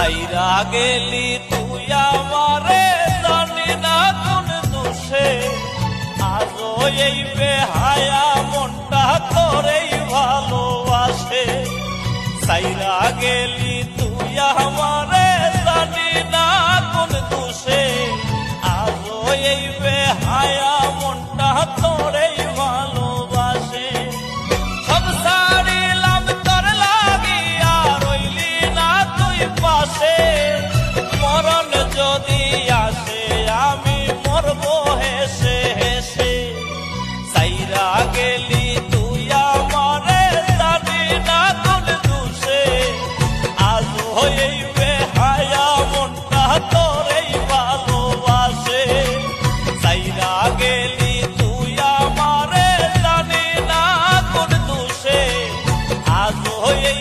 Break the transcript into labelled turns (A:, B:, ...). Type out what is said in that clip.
A: সাইরা গেলি তুই আমারে, জানি না কোন দোষে। আজ এই বেহায়া মনটা করেই ভালোবাসে। সাইরা গেলি গেলি তুই আমারে জানি না কোন দোষে। আজ হয়ে